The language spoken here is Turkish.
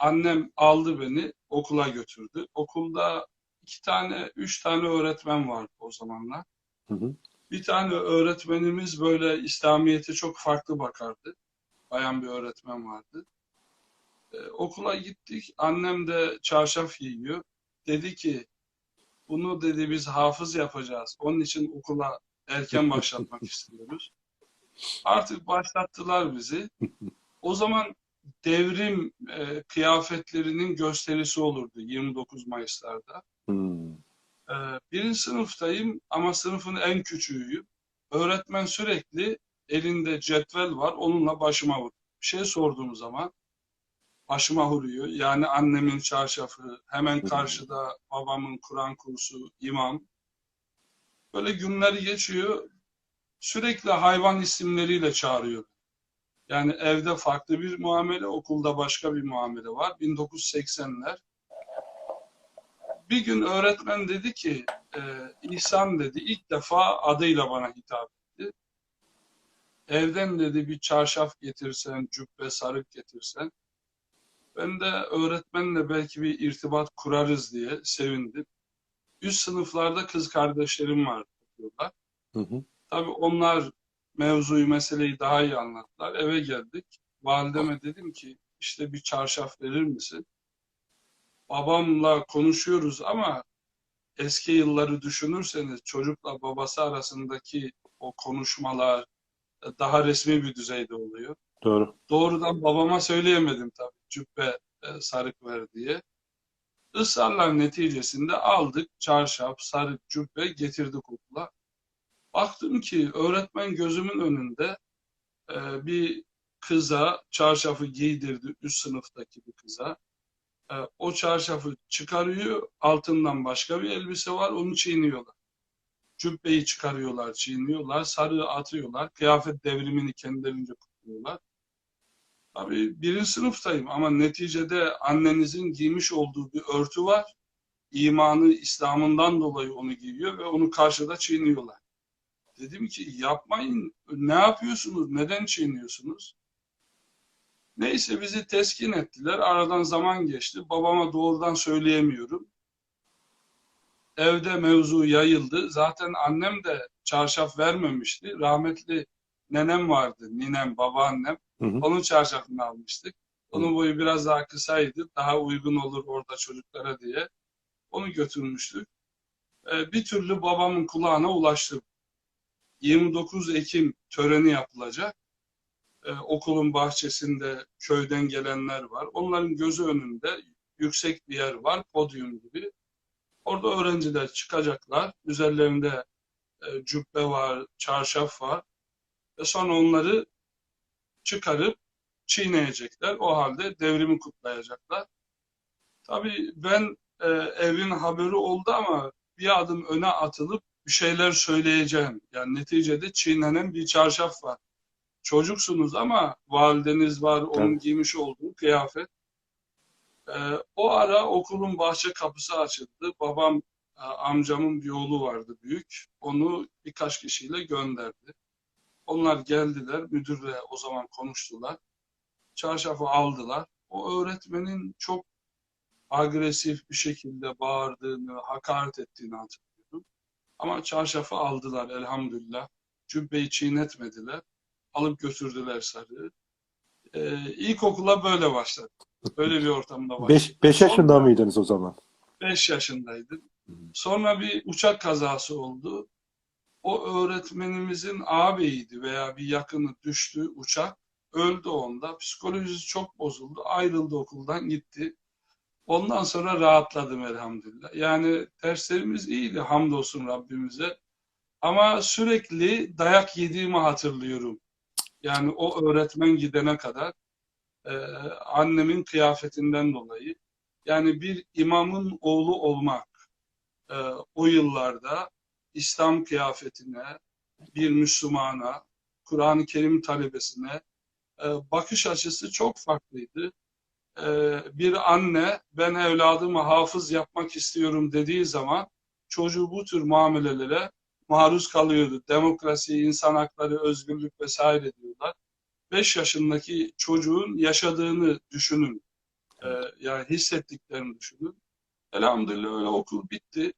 annem aldı beni okula götürdü. Okulda iki tane, üç tane öğretmen vardı o zamanlar. Hı hı. Bir tane öğretmenimiz böyle İslamiyet'e çok farklı bakardı. Bayan bir öğretmen vardı. Ee, okula gittik. Annem de çarşaf giyiyor. Dedi ki bunu dedi biz hafız yapacağız. Onun için okula erken başlatmak istiyoruz. Artık başlattılar bizi. O zaman devrim e, kıyafetlerinin gösterisi olurdu 29 Mayıs'larda. Hmm. Ee, birinci sınıftayım ama sınıfın en küçüğüyüm. Öğretmen sürekli elinde cetvel var, onunla başıma vuruyor. Bir şey sorduğum zaman başıma vuruyor. Yani annemin çarşafı, hemen karşıda babamın Kur'an kursu, imam. Böyle günler geçiyor. Sürekli hayvan isimleriyle çağırıyor. Yani evde farklı bir muamele, okulda başka bir muamele var. 1980'ler. Bir gün öğretmen dedi ki, e, İhsan dedi, ilk defa adıyla bana hitap etti. Evden dedi bir çarşaf getirsen, cübbe, sarık getirsen. Ben de öğretmenle belki bir irtibat kurarız diye sevindim. Üst sınıflarda kız kardeşlerim var okuyorlar. Hı hı. Tabii onlar mevzuyu, meseleyi daha iyi anlattılar. Eve geldik. Valideme dedim ki işte bir çarşaf verir misin? Babamla konuşuyoruz ama eski yılları düşünürseniz çocukla babası arasındaki o konuşmalar daha resmi bir düzeyde oluyor. Doğru. Doğrudan babama söyleyemedim tabii cübbe e, sarık ver diye. Israrlar neticesinde aldık çarşaf, sarık, cübbe getirdik okula. Baktım ki öğretmen gözümün önünde e, bir kıza çarşafı giydirdi üst sınıftaki bir kıza. E, o çarşafı çıkarıyor, altından başka bir elbise var, onu çiğniyorlar. Cübbeyi çıkarıyorlar, çiğniyorlar, sarığı atıyorlar, kıyafet devrimini kendilerince kutluyorlar. Tabii birinci sınıftayım ama neticede annenizin giymiş olduğu bir örtü var. İmanı, İslam'ından dolayı onu giyiyor ve onu karşıda çiğniyorlar. Dedim ki yapmayın, ne yapıyorsunuz, neden çiğniyorsunuz? Neyse bizi teskin ettiler. Aradan zaman geçti. Babama doğrudan söyleyemiyorum. Evde mevzu yayıldı. Zaten annem de çarşaf vermemişti. Rahmetli nenem vardı. Ninem, babaannem. Hı hı. Onun çarşafını almıştık. Onun boyu biraz daha kısaydı. Daha uygun olur orada çocuklara diye. Onu götürmüştük. Ee, bir türlü babamın kulağına ulaştı. 29 Ekim töreni yapılacak. Ee, okulun bahçesinde köyden gelenler var. Onların gözü önünde yüksek bir yer var, podyum gibi. Orada öğrenciler çıkacaklar. Üzerlerinde e, cübbe var, çarşaf var. Ve sonra onları çıkarıp çiğneyecekler. O halde devrimi kutlayacaklar. Tabii ben e, evin haberi oldu ama bir adım öne atılıp bir şeyler söyleyeceğim. Yani neticede çiğnenen bir çarşaf var. Çocuksunuz ama valideniz var, onun Evet. giymiş olduğu kıyafet. E, o ara okulun bahçe kapısı açıldı. Babam, e, amcamın bir oğlu vardı büyük. Onu birkaç kişiyle gönderdi. Onlar geldiler, müdürle o zaman konuştular. Çarşafı aldılar. O öğretmenin çok agresif bir şekilde bağırdığını, hakaret ettiğini hatırlıyorum. Ama çarşafı aldılar elhamdülillah. Cübbeyi çiğnetmediler. Alıp götürdüler sarığı. Ee, ilkokula böyle başladı. Böyle bir ortamda başladı. 5 5 yaşında mıydınız o zaman? 5 yaşındaydım. Sonra bir uçak kazası oldu. O öğretmenimizin ağabeyiydi veya bir yakını düştü uçak. Öldü onda. Psikolojisi çok bozuldu. Ayrıldı okuldan gitti. Ondan sonra rahatladım elhamdülillah. Yani derslerimiz iyiydi hamdolsun Rabbimize. Ama sürekli dayak yediğimi hatırlıyorum. Yani o öğretmen gidene kadar e, annemin kıyafetinden dolayı. Yani bir imamın oğlu olmak e, o yıllarda İslam kıyafetine, bir Müslümana, Kur'an-ı Kerim talebesine e, bakış açısı çok farklıydı. E, bir anne ben evladımı hafız yapmak istiyorum dediği zaman çocuğu bu tür muamelelere maruz kalıyordu. Demokrasi, insan hakları, özgürlük vesaire diyorlar. 5 yaşındaki çocuğun yaşadığını düşünün. Ee, yani hissettiklerini düşünün. Elhamdülillah öyle okul bitti.